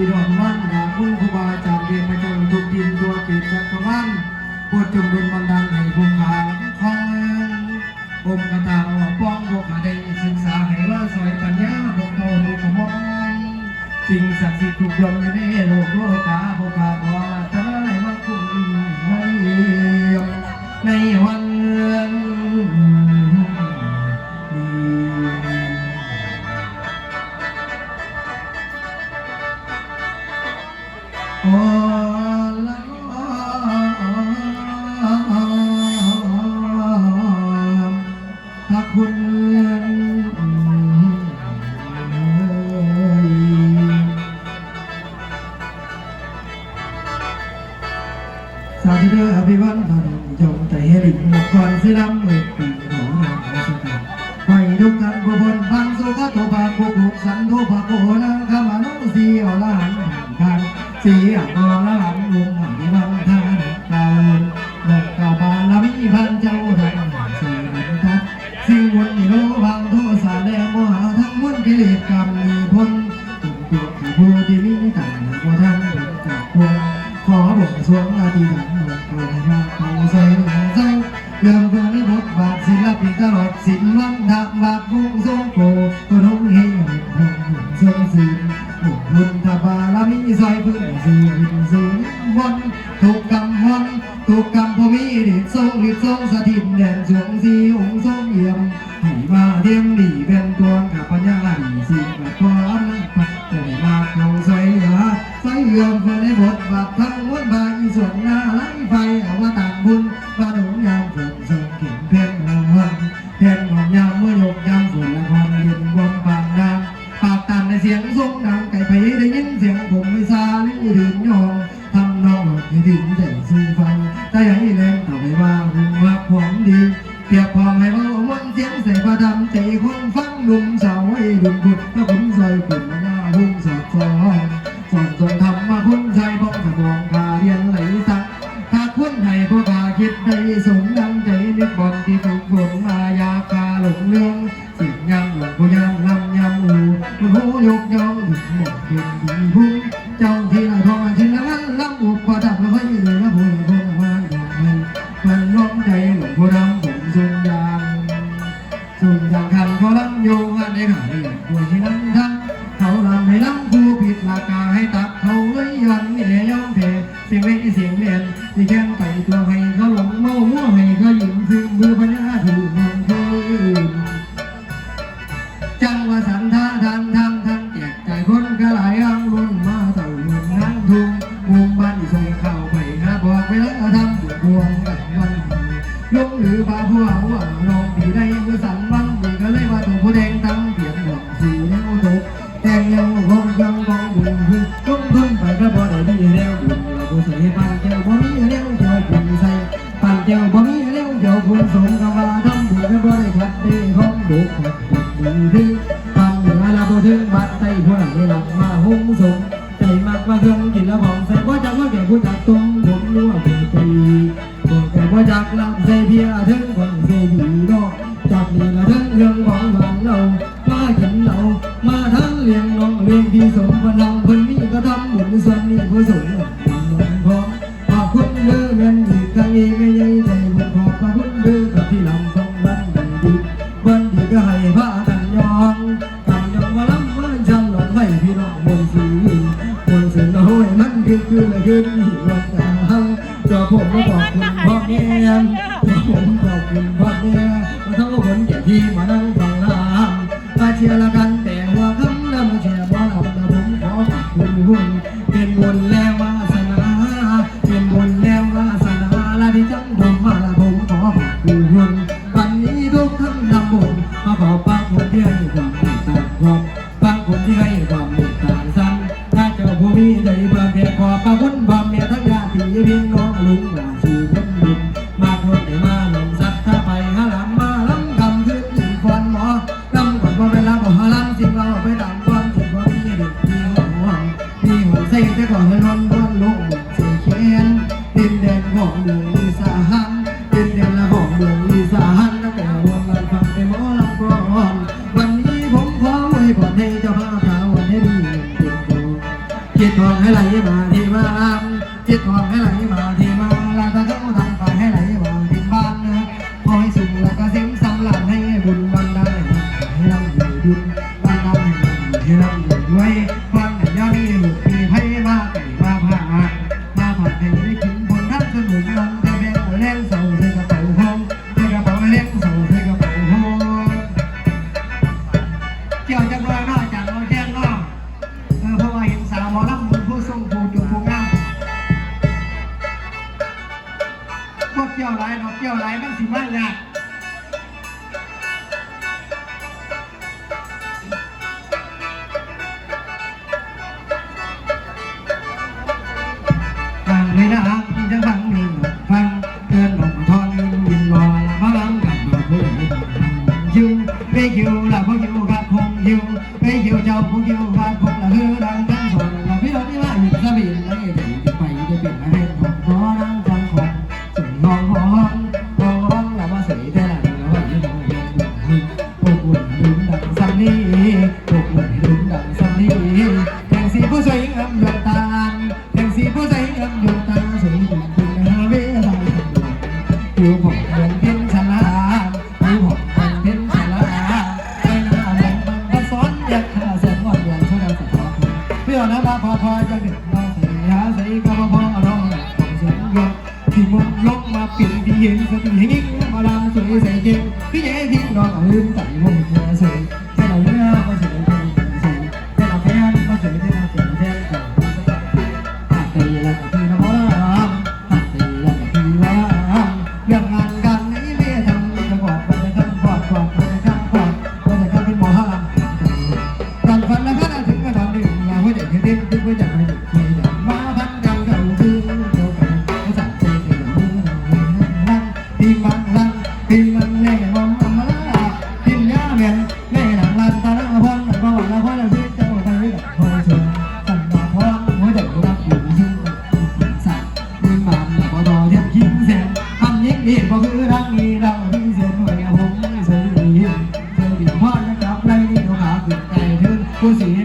ดีดอนวันดาคุณครูบาอาจารย์เรียนมาจนทุกดินตัวเกิดจักรวาลโปวดจงดลบันดาลให้ผู้ขาคองอมกระตาว่าป้องพวกหาได้ศึกษาให้ว่าสอยปัญญาพวกโตดูกระมองสิ่งศักดิ์สิทธิ์ถูกยอมอยู่ใน กท่านผู้บนพังสุขโตภาคุกุสันโทภาโกนังขมานุสีอรหันต์ทานสีอังอรหันต์วงหันวังทานเก่าหลอกเก่าบาลมิพันเจ้าทันสีนันทัดสิ่งวนนิโรพังโทสาแดงมหะทั้งมวลกิเลสกรรมมีพ้นตุ่มตัวที่ผู้ที่มีต่างโมทันเป็นจากพวงขอบวงสวงอาทิตย์หลวง บาทวงทรงโกก็น้องเฮงหงหงหงทรงศิลป์หงบุญตาบาลามีซอยพื้นสูงสูงวันถูกกำวันถูกกำพมีดิทรงฤทธิ์ำใจคนฟังลุมสาวให้ดุมพุดถ้าผมซอยขึ้นมาหน้าหุ่นสอดซ้อนสอนจนทำมาคุณใจบ้องสมองพา เขาลำโยงอันในหายผู้ที่นั้นทั้งเขาลำให้ลำผู้ผิดหลักการให้ตักเขาเลยยันไม่ได้ยอมเพ้เสียงเล่เสียงเล่นที่แข่งไปตัวให้เขาหลง ของดุขัดดีปานเหนือเราบ่ถึงบัดใต้พวกนี้หลังมาหุ้มสมใจมากว่าเครื่งกินแล้วของใส่บ่จักว่าแก่ผู้จักตรงผมรู้ว่าเป็นใจบอกแต่ว่าจากลำเสียเพียถึงคนเสียดีดอกจากนี้ละถึงเรื่องของหวานเรามากินเรามาทั้งเลี้ยงน้องเลี้ยงพี่สมพนังคนนี้ก็ทำบุญส่วนนี้ผู้สม ก็ให้พระกันยองกันยองมาล้ำมาจันหลงให้พี่น้องบนสีบนสีน้อยมันคือคือละคือนี่วันตาเฮาตัวผมก็ขอบคุณพ่อแม่ตัวผมขอบคุณพ่อแม่มาทั้งคนแก่ที่มานั่งฟังลามมาเชียร์ละกัน มาขอ 越来越难 เกี่ยวไรมันสิมันละฟังเลยนะฮะมันจะฟังหนึ่งฟังเตือนผมทอนยินวอลมาลังกับเอกบุญยิวไปยิวละพวกยิวกับคงยิวไปยิ้มเจ้าพวกยิ้วกับคง คนหนีนิ่งมาดามสวยใส่เกมพี่แหญ่ทิ้งนอนเอาลืมใส่ผมสวย cozinheiro.